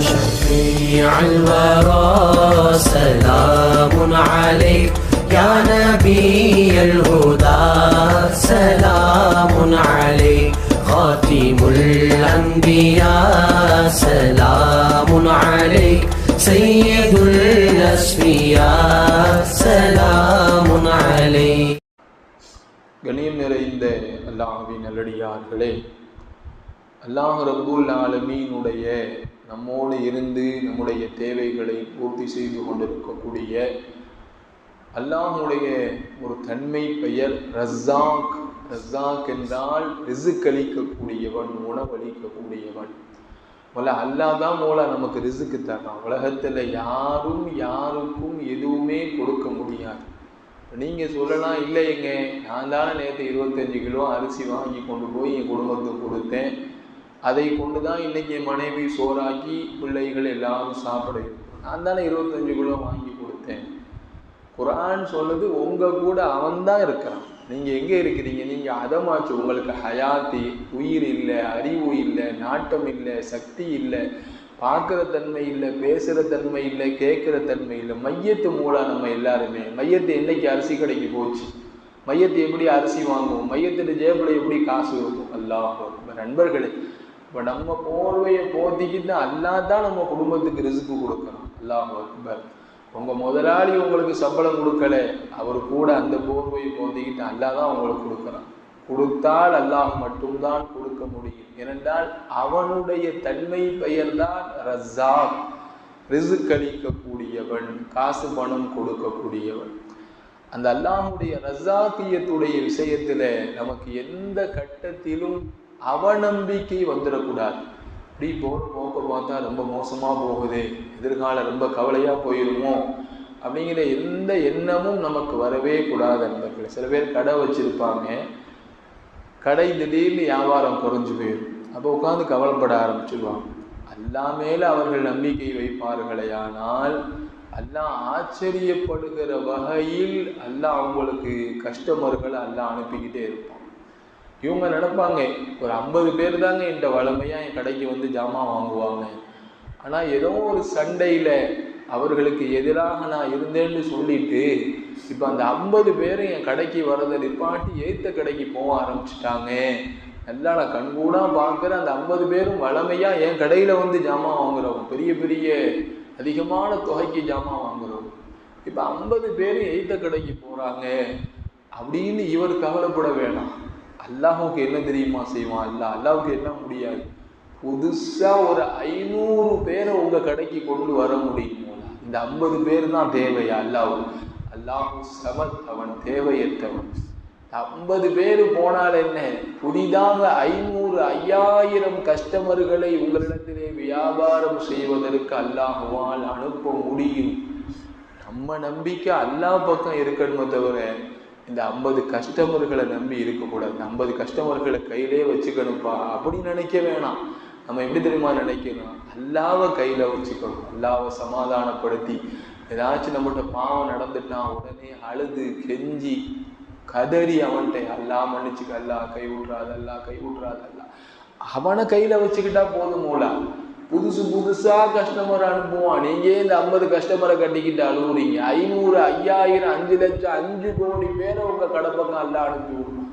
شفيع الورى سلام عليك يا نبي الهدى سلام عليك خاتم الأنبياء سلام عليك سيد الأسفياء سلام عليك கணியம் நிறைந்த அல்லாஹ்வின் நல்லடியார்களே அல்லாஹ் ரப்புல் ஆலமீனுடைய நம்மோடு இருந்து நம்முடைய தேவைகளை பூர்த்தி செய்து கொண்டிருக்கக்கூடிய அல்லாஹுடைய ஒரு தன்மை பெயர் ரஸ்ஸாக் ரஸ்ஸாக் என்றால் ரிசுக் அளிக்கக்கூடியவன் உணவளிக்கக்கூடியவன் முதல்ல அல்லாஹ் தான் மூல நமக்கு ரிசுக்கு தர்றான். உலகத்தில் யாரும் யாருக்கும் எதுவுமே கொடுக்க முடியாது. நீங்கள் சொல்லலாம் இல்லைங்க நான் தானே நேற்று இருபத்தஞ்சு கிலோ அரிசி வாங்கி கொண்டு போய் என் குடும்பத்துக்கு கொடுத்தேன். அதை கொண்டு தான் இன்னைக்கு மனைவி சோறாக்கி பிள்ளைகள் எல்லாரும் சாப்பிட. நான் தானே இருபத்தஞ்சு கிலோ வாங்கி கொடுத்தேன். குரான் சொல்லுது உங்கள் கூட அவன் தான் இருக்கிறான். நீங்கள் எங்கே இருக்கிறீங்க? நீங்கள் அதமாச்சு உங்களுக்கு ஹயாத்தி உயிர் இல்லை அறிவு இல்லை நாட்டம் இல்லை சக்தி இல்லை பார்க்குற தன்மை இல்லை பேசுகிற தன்மை இல்லை கேட்குற தன்மை இல்லை மையத்து மூலம் நம்ம எல்லாருமே. மையத்து என்றைக்கு அரிசி கடைக்கு போச்சு? மையத்தை எப்படி அரிசி வாங்குவோம்? மையத்தில் ஜேபில் எப்படி காசு இருக்கும்? அல்லாஹ் நண்பர்களே இப்போ நம்ம போர்வையை போத்திக்கிட்டு அல்லா தான் நம்ம குடும்பத்துக்கு ரிசுக்கு கொடுக்கணும். அல்லாஹ் அக்பர். உங்கள் முதலாளி உங்களுக்கு சம்பளம் கொடுக்கல அவர் கூட அந்த போர்வையை போத்திக்கிட்டு அல்லா தான் உங்களுக்கு கொடுக்குறான். கொடுத்தால் அல்லாஹ் மட்டும்தான் கொடுக்க முடியும். ஏனென்றால் அவனுடைய தன்மை பெயர்தான் ரஸாக் ரிசுக்களிக்கக்கூடியவன் காசு பணம் கொடுக்கக்கூடியவன். அந்த அல்லாஹுடைய ரஸாக்கியத்துடைய விஷயத்துல நமக்கு எந்த கட்டத்திலும் அவநம்பிக்கை வந்துடக்கூடாது. இப்படி போகிற போக்க பார்த்தா ரொம்ப மோசமாக போகுது. எதிர்காலம் ரொம்ப கவலையாக போயிருமோ? அப்படிங்கிற எந்த எண்ணமும் நமக்கு வரவே கூடாது நண்பர்கள். சில பேர் கடை வச்சுருப்பாங்க. கடை திடீர்னு வியாபாரம் குறைஞ்சு போயிடும் அப்போ உட்காந்து கவலைப்பட ஆரம்பிச்சிடுவாங்க அல்லா அவர்கள் நம்பிக்கை வைப்பார்களேயானால் அல்லாஹ் ஆச்சரியப்படுகிற வகையில் அல்லாஹ் அவங்களுக்கு கஸ்டமர்களை அல்லாஹ் அனுப்பிக்கிட்டே இருப்பான். இவங்க நினைப்பாங்க ஒரு ஐம்பது பேர் தாங்க என்கிட்ட வளமையாக என் கடைக்கு வந்து ஜாமான் வாங்குவாங்க. ஆனால் ஏதோ ஒரு சண்டையில் அவர்களுக்கு எதிராக நான் இருந்தேன்னு சொல்லிட்டு இப்போ அந்த ஐம்பது பேரும் என் கடைக்கு வரதை நிப்பாட்டி ஏத்த கடைக்கு போக ஆரம்பிச்சிட்டாங்க. நல்லா நான் கண்கூடாக பார்க்குற அந்த ஐம்பது பேரும் வளமையாக என் கடையில் வந்து ஜாமான் வாங்குறவங்க பெரிய பெரிய அதிகமான தொகைக்கு ஜாமான் வாங்குறவங்க. இப்போ ஐம்பது பேரும் எய்த்த கடைக்கு போகிறாங்க அப்படின்னு இவர் கவலைப்பட வேணாம். அல்லாஹுக்கு என்ன தெரியுமா செய்வான்? அல்லா அல்லாவுக்கு என்ன முடியாது? புதுசாக ஒரு ஐநூறு பேரை உங்கள் கடைக்கு கொண்டு வர முடியுமோ? இந்த ஐம்பது பேர் தான் தேவையா? அல்லாஹ் அல்லாஹு சமத் அவன் தேவையற்றவன் ஐம்பது பேர் போனால் என்ன? புதிதாக ஐநூறு ஐயாயிரம் கஸ்டமர்களை உங்களிடத்திலே வியாபாரம் செய்வதற்கு அல்லாஹுவால் அனுப்ப முடியும். நம்ம நம்பிக்கை அல்லா பக்கம் இருக்கணுமே தவிர இந்த ஐம்பது கஸ்டமர்களை நம்பி இருக்கக்கூடாது. இந்த ஐம்பது கஸ்டமர்களை கையிலே வச்சுக்கணும்ப்பா அப்படின்னு நினைக்க வேணாம். நம்ம எப்படி தெரியுமா நினைக்கணும்? அல்லாவை கையில் வச்சுக்கணும். அல்லாவை சமாதானப்படுத்தி. ஏதாச்சும் நம்மகிட்ட பாவம் நடந்துட்டா உடனே அழுது கெஞ்சி கதறி அவன்கிட்ட அல்லா மன்னிச்சுக்க அல்லா கை விட்றாதல்லா கை விட்றாதல்லா அவனை கையில் வச்சுக்கிட்டா போதும் மூலா புதுசு புதுசாக கஸ்டமர் அனுப்புவான். நீங்கள் இந்த ஐம்பது கஸ்டமரை கட்டிக்கிட்டு அழுகுறீங்க ஐநூறு ஐயாயிரம் அஞ்சு லட்சம் அஞ்சு கோடி பேரை உங்கள் கடப்பக்கம் எல்லாம் அனுப்பி விடுவோம்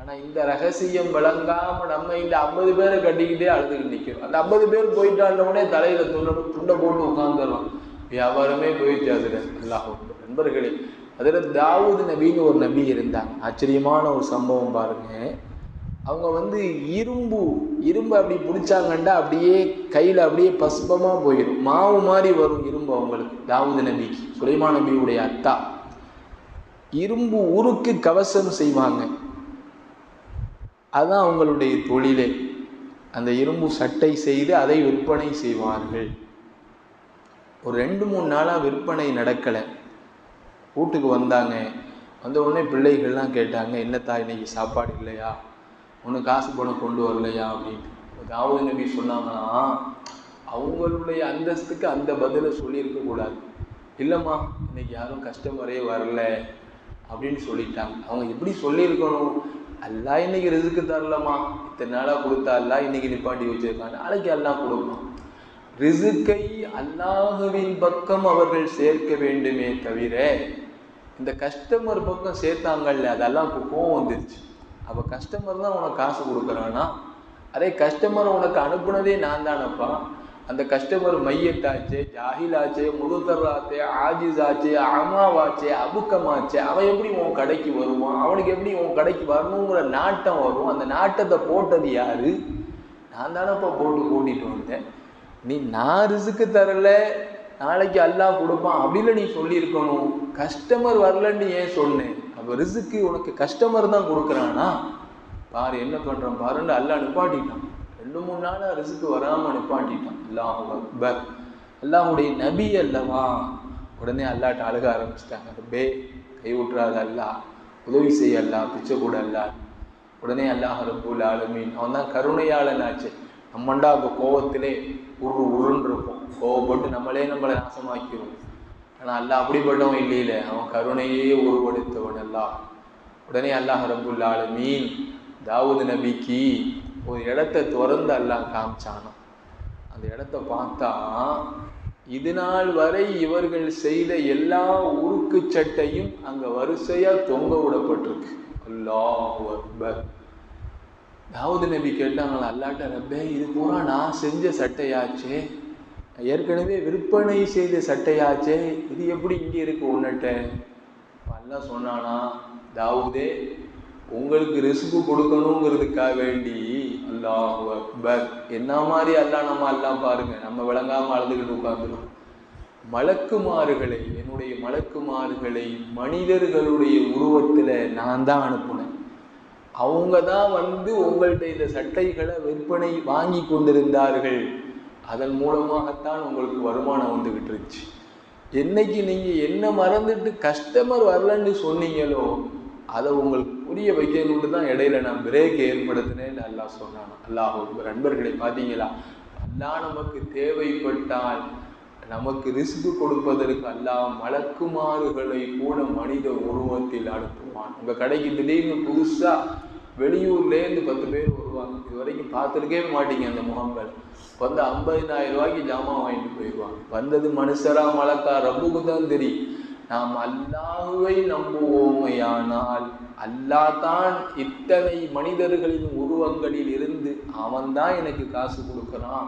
ஆனால் இந்த ரகசியம் விளங்காமல் நம்ம இந்த ஐம்பது பேரை கட்டிக்கிட்டே அழுதுகிட்டு நிற்கிறோம் அந்த ஐம்பது பேர் போயிட்டாண்டவுடனே தலையில் துண்டை துண்டை போட்டு உட்காந்துடலாம் வியாபாரமே போயிட்டு அதில். அல்லாஹ் நண்பர்களே அதில் தாவூது நபின்னு ஒரு நபி இருந்தாங்க ஆச்சரியமான ஒரு சம்பவம் பாருங்க. அவங்க வந்து இரும்பு இரும்பு அப்படி பிடிச்சாங்கண்டா அப்படியே கையில் அப்படியே பசுபமாக போயிடும். மாவு மாதிரி வரும் இரும்பு அவங்களுக்கு. தாவூது நபிக்கு சுலைமான் நபியுடைய அத்தா. இரும்பு ஊருக்கு கவசம் செய்வாங்க. அதுதான் அவங்களுடைய தொழிலே. அந்த இரும்பு சட்டை செய்து அதை விற்பனை செய்வார்கள். ஒரு ரெண்டு மூணு நாளாக விற்பனை நடக்கலை. வீட்டுக்கு வந்தாங்க. வந்த உடனே பிள்ளைகள்லாம் கேட்டாங்க என்னத்தா இன்னைக்கு சாப்பாடு இல்லையா? ஒன்றும் காசு பணம் கொண்டு வரலையா அப்படின்ட்டு. தாவூது நபி சொன்னாங்கன்னா அவங்களுடைய அந்தஸ்துக்கு அந்த பதிலை சொல்லியிருக்க கூடாது. இல்லைம்மா இன்னைக்கு யாரும் கஸ்டமரே வரல அப்படின்னு சொல்லிட்டாங்க. அவங்க எப்படி சொல்லியிருக்கணும்? அல்லா இன்னைக்கு ரிசுக்கு தரலம்மா. இத்தனை நாளாக கொடுத்தா அல்லா இன்னைக்கு நிப்பாட்டி வச்சிருக்காங்க நாளைக்கு எல்லாம் கொடுப்பான். ரிசுக்கை அல்லாஹுவின் பக்கம் அவர்கள் சேர்க்க வேண்டுமே தவிர இந்த கஸ்டமர் பக்கம் சேர்த்தாங்கல்ல அதெல்லாம் கோவம் வந்துருச்சு. அப்போ கஸ்டமர் தான் உனக்கு காசு கொடுக்குறானா அதே கஸ்டமர் உனக்கு அனுப்புனதே நான் தானப்பா. அந்த கஸ்டமர் மையத்தாச்சு ஜாஹிலாச்சே முதுதர்ராச்சே ஆஜிஸாச்சே அமாவாச்சு அபுக்கமாச்சே அவன் எப்படி உன் கடைக்கு வருவான்? அவனுக்கு எப்படி உன் கடைக்கு வரணுங்கிற நாட்டம் வரும். அந்த நாட்டத்தை போட்டது யாரு? நான் தானப்பா போட்டு கூட்டிட்டு வந்தேன். நீ நான் ரிசுக்கு தரல நாளைக்கு அல்லாஹ் கொடுப்பான். அப்படின்னு நீ சொல்லியிருக்கணும். கஸ்டமர் வரலன்னு ஏன் சொன்னேன்? அப்போ ரிசுக்கு உனக்கு கஸ்டமர் தான் கொடுக்குறானா பாரு என்ன பண்ணுறான் பாருன்னு அல்லா நிப்பாட்டிட்டான். ரெண்டு மூணு நாள் ரிசுக்கு வராமல் நிப்பாட்டிட்டான். அல்லாஹ் அக்பர். அல்லாஹுடைய நபி அல்லவா? உடனே அல்லாட்ட அழுக ஆரம்பிச்சிட்டாங்க. ரப்பே கை விட்டுறாத அல்லாஹ். உதவி செய்ய அல்லா பிச்சை கூட அல்லா உடனே அல்லாஹ் ரப்புல் ஆலமீன். அவன் தான் கருணையாளன் ஆச்சு நம்மண்டா அந்த கோவத்திலே உரு உருன்னு இருப்போம் கோவப்பட்டு நம்மளே நம்மளை நாசமாக்கிடுவோம் ஆனால் அல்லாஹ் அப்படிப்பட்டவன் இல்லையில. அவன் கருணையே உருவெடுத்தவன் அல்லாஹ். உடனே அல்லாஹ் ரபுல்லாலு மீன் தாவூது நபிக்கு ஒரு இடத்த திறந்து அல்லாஹ் காமிச்சானாம். அந்த இடத்த பார்த்தா இது நாள் வரை இவர்கள் செய்த எல்லா உருக்கு சட்டையும் அங்கே வரிசையாக தொங்க விடப்பட்டிருக்கு. அல்லாஹ் அக்பர். தாவூது நபி கேட்டாங்களா அல்லாட்ட ரப்பே இது பூரா நான் செஞ்ச சட்டையாச்சே. ஏற்கனவே விற்பனை செய்த சட்டையாச்சே இது எப்படி இங்கே இருக்கு உன்னிட்ட அல்லாஹ் சொன்னானா தாவூதே உங்களுக்கு ரிசுக்கு கொடுக்கணுங்கிறதுக்காக வேண்டி அல்லாஹ் அக்பர். என்ன மாதிரி அல்லா நம்ம எல்லாம் பாருங்க நம்ம விளங்காம அழுதுகிட்டு உட்காந்துடும் மலக்குமாறுகளை என்னுடைய மலக்குமாறுகளை மனிதர்களுடைய உருவத்தில் நான் தான் அனுப்புனேன். அவங்க தான் வந்து உங்கள்கிட்ட இந்த சட்டைகளை விற்பனை வாங்கி கொண்டிருந்தார்கள். அதன் மூலமாகத்தான் உங்களுக்கு வருமானம் வந்துக்கிட்டு இருந்துச்சு என்னைக்கு நீங்கள் என்ன மறந்துட்டு கஸ்டமர் வரலன்னு சொன்னீங்களோ அதை உங்களுக்கு புரிய வைக்கணும்னு தான் இடையில நான் பிரேக் ஏற்படுத்தினேன் அல்லாஹ் சொன்னான். அல்லாஹ் நண்பர்களை பார்த்தீங்களா? அல்லாஹ் நமக்கு தேவைப்பட்டால் நமக்கு ரிஸ்க் கொடுப்பதற்கு அல்லாஹ் மலக்குமாறுகளை கூட மனித உருவத்தில் அனுப்புவான். உங்கள் கடைக்கு திடீர்னு புதுசாக வெளியூர்லேருந்து பத்து பேர் வருவாங்க. இது வரைக்கும் பார்த்துருக்கவே மாட்டீங்க அந்த முகங்கள். வந்து ஐம்பதினாயிரம் ரூபாய்க்கு ஜாமான் வாங்கிட்டு போயிடுவாங்க. வந்தது மனுஷரா மலக்கா ரப்புக்கு தான் தெரியும் நாம் அல்லாஹுவை நம்புவோமையானால் அல்லா தான் இத்தனை மனிதர்களின் உருவங்களில் இருந்து அவன்தான் எனக்கு காசு கொடுக்குறான்.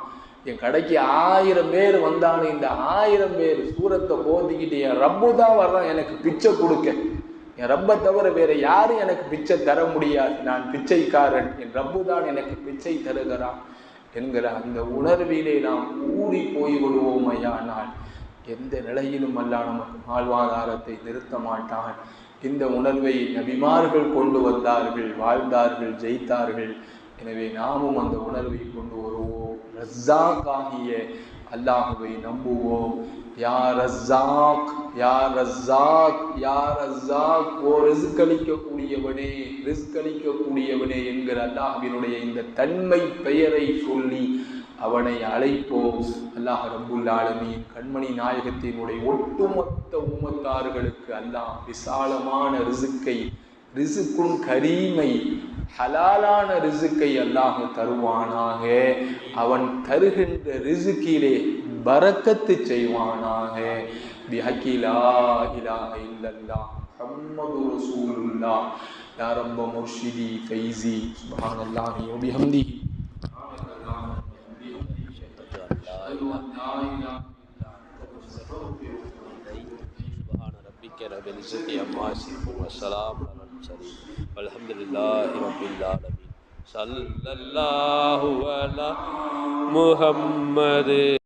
என் கடைக்கு ஆயிரம் பேர் வந்தானு இந்த ஆயிரம் பேர் சூரத்தை போத்திக்கிட்டு என் ரப்பு தான் வர்றான் எனக்கு பிச்சை கொடுக்க. என் ரப்பை தவிர வேற யாரும் எனக்கு பிச்சை தர முடியாது. நான் பிச்சைக்காரன். என் ரப்பு தான் எனக்கு பிச்சை தருகிறான் என்கிற அந்த உணர்விலே நாம் ஊறி போய் விடுவோமையானால் எந்த நிலையிலும் அல்ல நமக்கு வாழ்வாதாரத்தை நிறுத்த மாட்டான். இந்த உணர்வை நபிமார்கள் கொண்டு வந்தார்கள் வாழ்ந்தார்கள் ஜெயித்தார்கள். எனவே நாமும் அந்த உணர்வை கொண்டு வருவோம். ரஸ்ஸாக் ஆகிய அல்லாஹுவை நம்புவோம். யா ரஸ்ஸாக் யா ரஸ்ஸாக் யா ரஸ்ஸாக் ஓ ரிஸ்க் அளிக்கக்கூடியவனே ரிஸ்க் அளிக்கக்கூடியவனே என்கிற அல்லாஹுவினுடைய இந்த தன்மை பெயரை சொல்லி அவனை அழைப்போம். அல்லாஹ் ரபுல் ஆலமீன் கண்மணி நாயகத்தினுடைய ஒட்டுமொத்த உம்மத்தார்களுக்கு அல்லாஹ் விசாலமான ரிசுக்கை ரிசுக்கும் கரீமை ஹலாலான ரிசுக்கை அல்லாஹ் தருவானாக அவன் தருகின்ற ரிசுக்கிலே பரக்கத்து செய்வானாக பிஹக்கிலா இலாஹ இல்லல்லாஹ் முஹம்மது ரசூலுல்லாஹ் யா ரப்ப முர்ஷிதி ஃபைசி சுப்ஹானல்லாஹி வ பிஹம்திஹி سبحان ربك رب العزة عما يصفون والسلام على المرسلين والحمد لله رب العالمين صلى الله على محمد۔